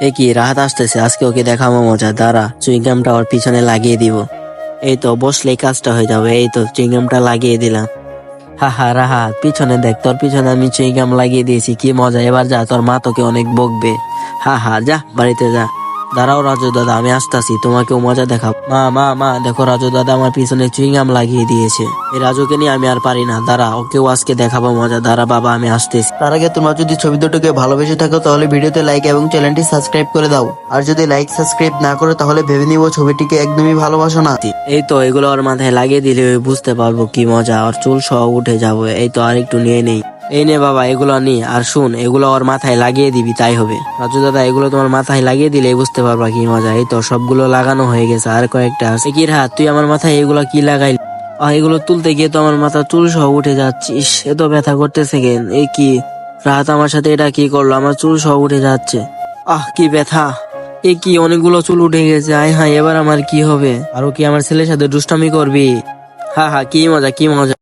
এ কি রাহাত আসতেছে? আজকে ওকে দেখাবো মজা। দাঁড়া চুইংগামটা ওর পিছনে লাগিয়ে দিব। এই তো, বসলেই কাজটা হয়ে যাবে। এই তো চুইংগামটা লাগিয়ে দিলাম। হা হা রাহাত পিছনে দেখ, তোর পিছনে আমি চুইংগাম লাগিয়ে দিয়েছি। কি মজা, এবার যা, তোর মা তোকে অনেক বকবে। হা হা, যা, বাড়িতে যা। দাঁড়াও রাজু দাদা আমি আসতাছি তোমাকেও মজা দেখাবো। মা মা মা দেখো রাজু দাদা আমার পিছনে চুইংগাম লাগিয়ে দিয়েছে। এই রাজুকে নিয়ে আমি আর পারি না দাঁড়া ওকেও আজকে দেখাবো মজা। দাঁড়া বাবা আমি আসতেছি। তার আগে তোমরা যদি ছবি দুটোকে ভালোবেসে থাকো তাহলে ভিডিওতে লাইক এবং চ্যানেলটি সাবস্ক্রাইব করে দাও। আর যদি লাইক সাবস্ক্রাইব না করো তাহলে ভেবে নিব ছবিটিকে একদমই ভালোবাসো না। এই তো এগুলো ওর মাথায় লাগিয়ে দিলে বুঝতে পারব কি মজা আর চুল সহ উঠে যাব এই তো আর একটু নিয়ে নেই। এই নে বাবা এগুলো নি আর শুন এগুলো ওর মাথায় লাগিয়ে দিবি তাই হবে। রাজু দাদা এগুলো তোমার মাথায় লাগিয়ে দিলে বুঝতে পারবা কি মজা। এই তো সবগুলো লাগানো হয়ে গেছে আর কয়েকটা আছে। কি রাত তুই আমার মাথায় এগুলো কি লাগাই আহ, এগুলো তুলতে গিয়ে তো আমার মাথা চুল সহ উঠে যাচ্ছিস এ তো ব্যথা করতেছে কেন এই কি? রাত আমার সাথে এটা কি করল? আমার চুল সহ উঠে যাচ্ছে। আহ কি ব্যথা। এ কি অনেকগুলো চুল উঠে গেছে। আয় হায় এবার আমার কি হবে? আরও কি আমার ছেলের সাথে দুষ্টামি করবি? হা হা কি মজা কি মজা।